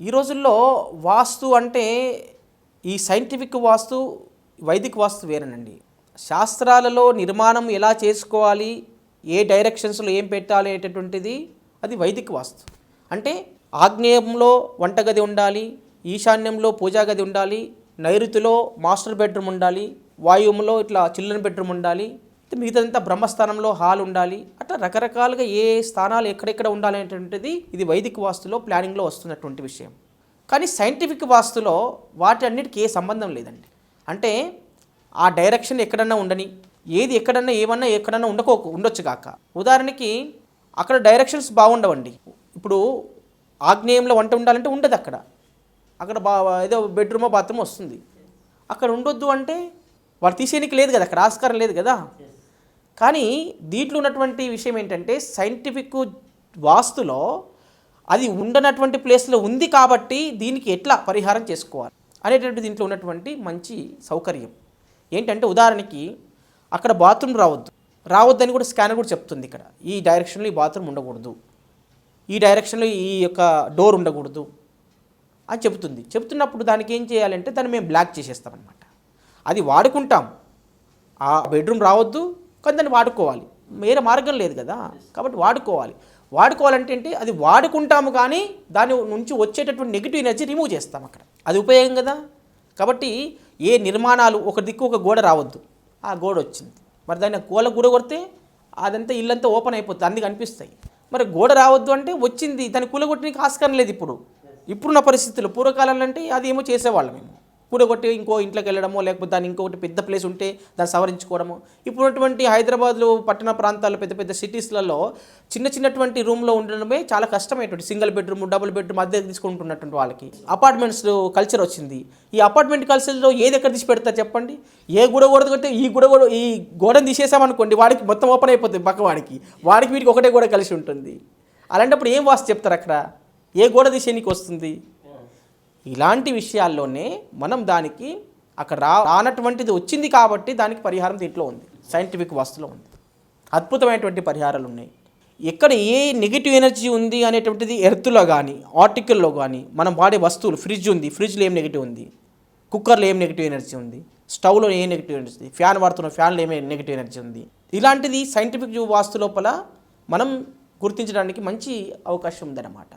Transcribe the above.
ఈ రోజుల్లో వాస్తు అంటే ఈ సైంటిఫిక్ వాస్తు వైదిక వాస్తు వేరేనండి. శాస్త్రాలలో నిర్మాణం ఎలా చేసుకోవాలి ఏ డైరెక్షన్స్లో ఏం పెట్టాలి అనేటటువంటిది అది వైదిక వాస్తు. అంటే ఆగ్నేయంలో వంటగది ఉండాలి ఈశాన్యంలో పూజా గది ఉండాలి నైరుతిలో మాస్టర్ బెడ్రూమ్ ఉండాలి వాయువులో ఇట్లా చిల్డ్రన్ బెడ్రూమ్ ఉండాలి మిగతాదంతా బ్రహ్మస్థానంలో హాల్ ఉండాలి. అట్లా రకరకాలుగా ఏ స్థానాలు ఎక్కడెక్కడ ఉండాలి అనేటువంటిది ఇది వైదిక వాస్తులో ప్లానింగ్లో వస్తున్నటువంటి విషయం. కానీ సైంటిఫిక్ వాస్తులో వాటి అన్నిటికీ ఏ సంబంధం లేదండి. అంటే ఆ డైరెక్షన్ ఎక్కడన్నా ఉండని ఏది ఎక్కడన్నా ఏమన్నా ఎక్కడన్నా ఉండకో ఉండొచ్చు కాక ఉదాహరణకి అక్కడ డైరెక్షన్స్ బాగుండవండి. ఇప్పుడు ఆగ్నేయంలో వంట ఉండాలంటే ఉండదు అక్కడ. అక్కడ బా ఏదో బెడ్రూమో బాత్రూమ్ వస్తుంది. అక్కడ ఉండొద్దు అంటే వాడు తీసేయడానికి లేదు కదా అక్కడ ఆస్కారం లేదు కదా. కానీ దీంట్లో ఉన్నటువంటి విషయం ఏంటంటే సైంటిఫిక్ వాస్తులో అది ఉండనటువంటి ప్లేస్లో ఉంది కాబట్టి దీనికి ఎట్లా పరిహారం చేసుకోవాలి అనేటువంటి దీంట్లో ఉన్నటువంటి మంచి సౌకర్యం. ఏంటంటే ఉదాహరణకి అక్కడ బాత్రూమ్ రావద్దు. రావద్దని కూడా స్కానర్ కూడా చెప్తుంది ఇక్కడ. ఈ డైరెక్షన్లో ఈ బాత్రూమ్ ఉండకూడదు. ఈ డైరెక్షన్లో ఈ యొక్క డోర్ ఉండకూడదు అని చెబుతుంది చెప్తున్నప్పుడు దానికి ఏం చేయాలంటే దాన్ని మేము బ్లాక్ చేసేస్తామన్నమాట. అది వాడుకుంటాం. ఆ బెడ్రూమ్ రావద్దు. కానీ దాన్ని వాడుకోవాలి. వేరే మార్గం లేదు కదా. కాబట్టి వాడుకోవాలి. వాడుకోవాలంటే ఏంటి? అది వాడుకుంటాము కానీ దాని నుంచి వచ్చేటటువంటి నెగిటివ్ ఎనర్జీ రిమూవ్ చేస్తాం అక్కడ. అది ఉపయోగం కదా. కాబట్టి ఏ నిర్మాణాలు ఒక దిక్కు ఒక గోడ రావద్దు. ఆ గోడ వచ్చింది. మరి దాన్ని గోడ గూడ కొడితే అదంతా ఇల్లంతా ఓపెన్ అయిపోతుంది. అన్ని కనిపిస్తాయి. మరి గోడ రావద్దు అంటే వచ్చింది. దాన్ని కూలగొట్టడానికి ఆస్కారం లేదు ఇప్పుడు. ఇప్పుడున్న పరిస్థితుల్లో పూర్వకాలంలో అంటే అది ఏమో చేసేవాళ్ళం మేము. కూడగొట్టి ఇంకో ఇంట్లోకి వెళ్ళడమో లేకపోతే దాని ఇంకొకటి పెద్ద ప్లేస్ ఉంటే దాన్ని సవరించుకోవడము. ఇప్పుడున్నటువంటి హైదరాబాద్లో పట్టణ ప్రాంతాల్లో పెద్ద పెద్ద సిటీస్లలో చిన్న చిన్నటువంటి రూమ్లో ఉండడమే చాలా కష్టమైనటువంటి సింగిల్ బెడ్రూమ్ డబుల్ బెడ్రూమ్ అద్దె తీసుకుంటున్నటువంటి వాళ్ళకి. అపార్ట్మెంట్స్ కల్చర్ వచ్చింది. ఈ అపార్ట్మెంట్ కల్చర్లో ఏది ఎక్కడ తీసి పెడతారు చెప్పండి? ఏ గుడ కొడితే ఈ గూడ కూడా ఈ గోడను తీసేసామనుకోండి వాడికి మొత్తం ఓపెన్ అయిపోతుంది పక్కవాడికి. వాడికి వీడికి ఒకటే గోడ కలిసి ఉంటుంది. అలాంటప్పుడు ఏం వాస్తు చెప్తారు అక్కడ? ఏ గోడ తీసేనికి వస్తుంది? ఇలాంటి విషయాల్లోనే మనం దానికి అక్కడ రా రానటువంటిది వచ్చింది కాబట్టి దానికి పరిహారం దీంట్లో ఉంది. సైంటిఫిక్ వస్తులో ఉంది. అద్భుతమైనటువంటి పరిహారాలు ఉన్నాయి. ఎక్కడ ఏ నెగిటివ్ ఎనర్జీ ఉంది అనేటువంటిది ఎర్త్లో కానీ ఆర్టికల్లో కానీ మనం వాడే వస్తువులు ఫ్రిడ్జ్ ఉంది ఫ్రిడ్జ్లో ఏం నెగిటివ్ ఉంది? కుక్కర్లో ఏం నెగిటివ్ ఎనర్జీ ఉంది? స్టవ్లో ఏ నెగిటివ్ ఎనర్జీ ఉంది? ఫ్యాన్ వాడుతున్న ఫ్యాన్లో ఏమే నెగిటివ్ ఎనర్జీ ఉంది? ఇలాంటిది సైంటిఫిక్ వాస్తు లోపల మనం గుర్తించడానికి మంచి అవకాశం ఉందన్నమాట.